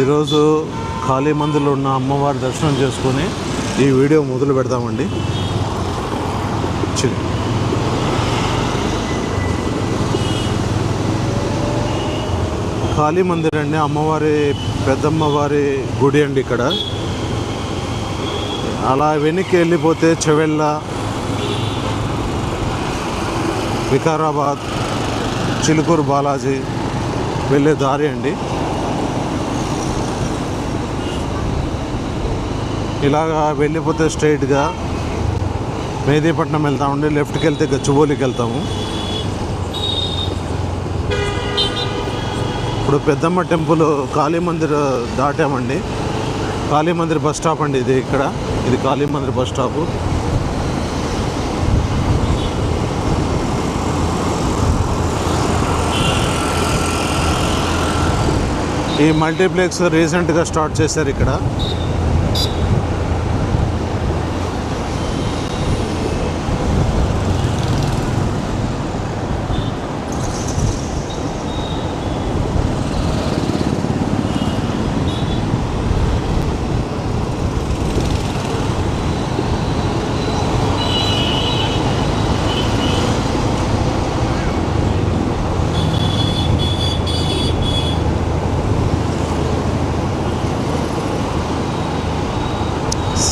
ఈరోజు ఖాళీ మందిలో ఉన్న అమ్మవారి దర్శనం చేసుకొని ఈ వీడియో మొదలు పెడతామండి. చి- మందిర్ అండి. అమ్మవారి పెద్దమ్మవారి గుడి అండి ఇక్కడ. అలా వెనక్కి వెళ్ళిపోతే చెవెళ్ళ వికారాబాద్ చిలుకూరు బాలాజీ వెళ్ళే దారి అండి. ఇలాగా వెళ్ళిపోతే స్ట్రైట్గా మెహదీపట్నం వెళ్తామండి. లెఫ్ట్కి వెళ్తే గచ్చిబౌలికి వెళ్తాము. ఇప్పుడు పెద్దమ్మ టెంపుల్ కాళీ మందిర్ దాటామండి. కాళీ మందిర్ బస్ స్టాప్ అండి ఇది ఇక్కడ. ఇది కాళీ మందిర్ బస్ స్టాపు. ఈ మల్టీప్లెక్స్ రీసెంట్గా స్టార్ట్ చేశారు ఇక్కడ.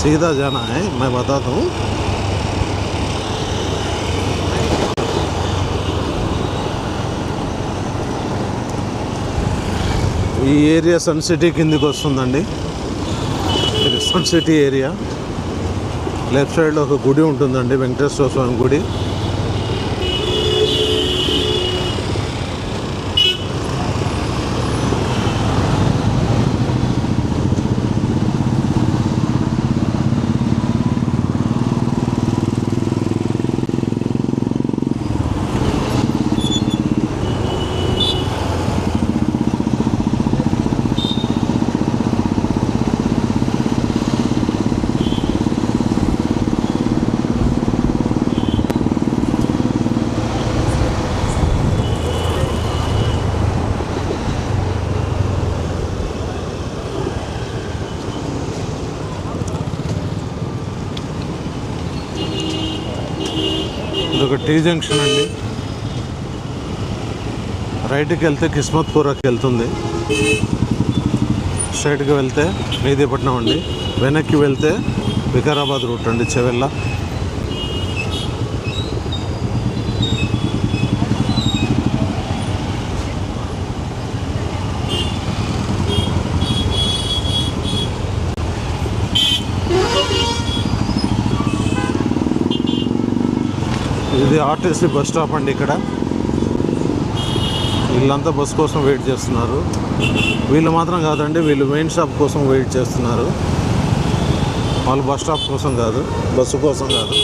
सीधा जाना है मैं बताता हूँ ఈ ఏరియా సన్ సిటీ కిందికి వస్తుందండి ఇది సన్ సిటీ ఏరియా లెఫ్ట్ సైడ్లో ఒక గుడి ఉంటుందండి వెంకటేశ్వర స్వామి గుడి ఇదొక టీ జంక్షన్ అండి. రైట్కి వెళ్తే కిస్మత్పూరాకి వెళ్తుంది. స్ట్రైట్కి వెళ్తే మెహదీపట్నం అండి. వెనక్కి వెళ్తే వికారాబాద్ రూట్ అండి చెవెల్లా. ఇది ఆర్టీసీ బస్ స్టాప్ అండి ఇక్కడ. వీళ్ళంతా బస్ కోసం వెయిట్ చేస్తున్నారు. వీళ్ళు మాత్రం కాదండి వీళ్ళు మెయిన్ షాప్ కోసం వెయిట్ చేస్తున్నారు. వాళ్ళు బస్ స్టాప్ కోసం కాదు బస్సు కోసం కాదు.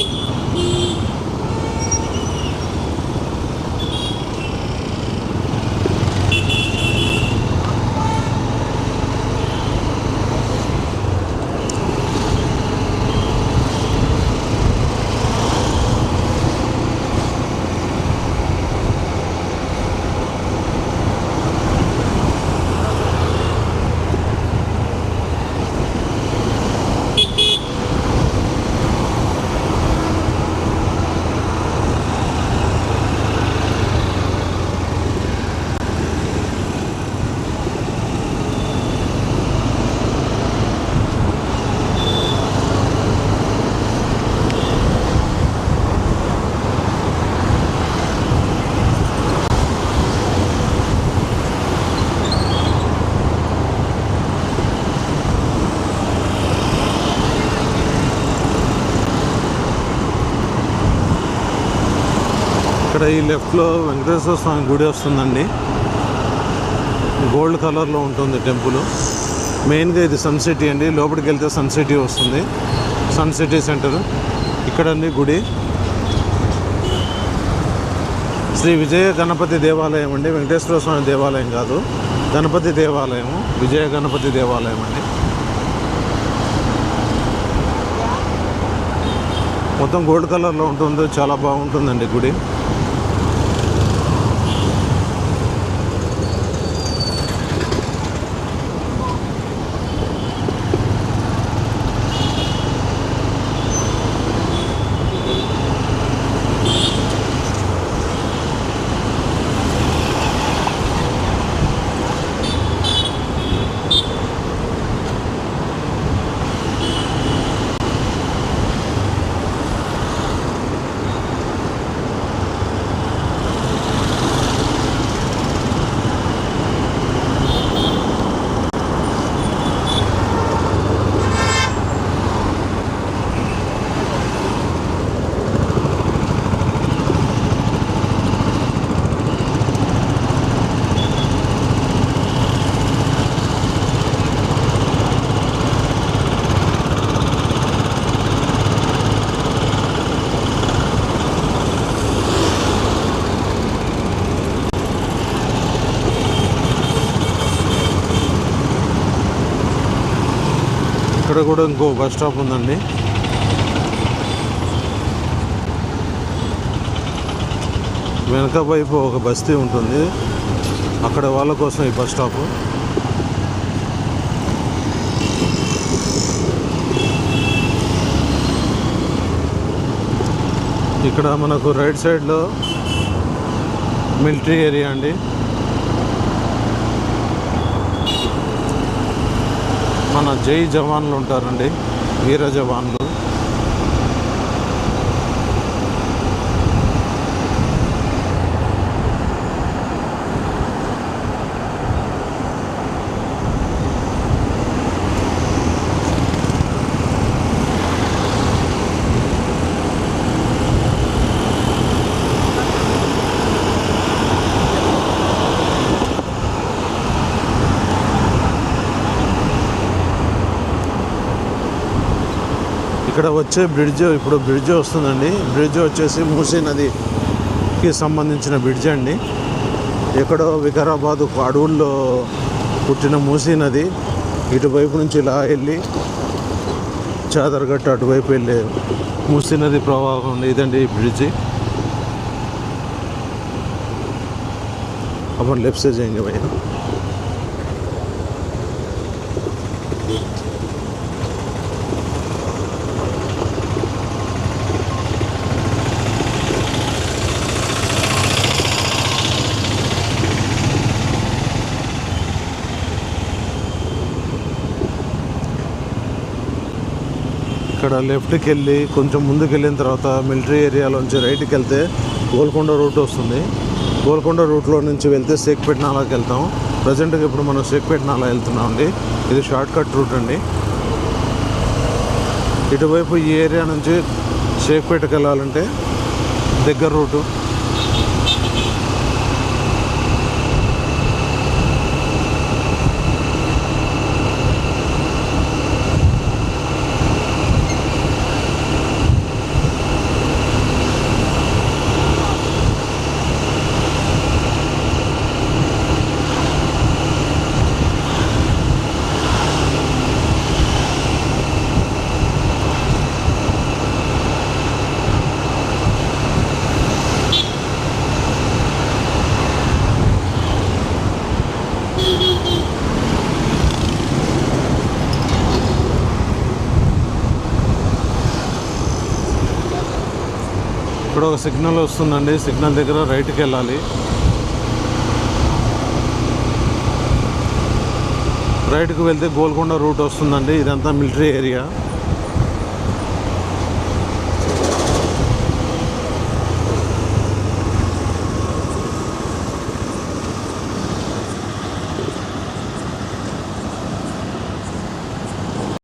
ఇక్కడ ఈ లెఫ్ట్లో వెంకటేశ్వర స్వామి గుడి వస్తుందండి. గోల్డ్ కలర్లో ఉంటుంది టెంపుల్ మెయిన్గా ఇది సన్ సిటీ అండి. లోపలికి వెళ్తే సన్ సిటీ వస్తుంది. సన్ సిటీ సెంటర్ ఇక్కడండి గుడి. శ్రీ విజయ గణపతి దేవాలయం అండి. వెంకటేశ్వర స్వామి దేవాలయం కాదు. గణపతి దేవాలయం విజయ గణపతి దేవాలయం అండి. మొత్తం గోల్డ్ కలర్లో ఉంటుంది. చాలా బాగుంటుందండి గుడి. కూడా ఇంకో బస్ స్టాప్ ఉందండి. వెనక వైపు ఒక బస్తీ ఉంటుంది. అక్కడ వాళ్ళ కోసం ఈ బస్ స్టాప్. ఇక్కడ మనకు రైట్ సైడ్లో మిలిటరీ ఏరియా అండి. మన జై జవాన్లు ఉంటారండి వీర జవాన్లు. ఇక్కడ వచ్చే బ్రిడ్జ్ ఇప్పుడు బ్రిడ్జ్ వస్తుందండి బ్రిడ్జ్ వచ్చేసి మూసీ నదికి సంబంధించిన బ్రిడ్జ్ అండి ఎక్కడో వికారాబాద్ ఒక అడవుల్లో పుట్టిన మూసీ నది ఇటువైపు నుంచి ఇలా వెళ్ళి చాదరగట్టు అటువైపు వెళ్ళే మూసీ నది ప్రవాహం ఉంది ఇదండి ఈ బ్రిడ్జి अपन लेफ्ट से जाएंगे भैया ఇక్కడ లెఫ్ట్కి వెళ్ళి కొంచెం ముందుకు వెళ్ళిన తర్వాత మిలిటరీ ఏరియాలోంచి రైట్కి వెళ్తే గోల్కొండ రూట్ వస్తుంది. గోల్కొండ రూట్లో నుంచి వెళ్తే షేక్పేట నాలాకి వెళ్తాం. ప్రజెంట్గా ఇప్పుడు మనం షేక్పేట నాలా వెళ్తున్నాం అండి. ఇది షార్ట్ కట్ రూట్ అండి. ఇటువైపు ఈ ఏరియా నుంచి షేక్పేటకి వెళ్ళాలంటే దగ్గర రూటు. ఇక్కడ ఒక సిగ్నల్ వస్తుందండి. సిగ్నల్ దగ్గర రైట్కి వెళ్ళాలి. రైట్కి వెళ్తే గోల్కొండ రూట్ వస్తుందండి. ఇదంతా మిలిటరీ ఏరియా.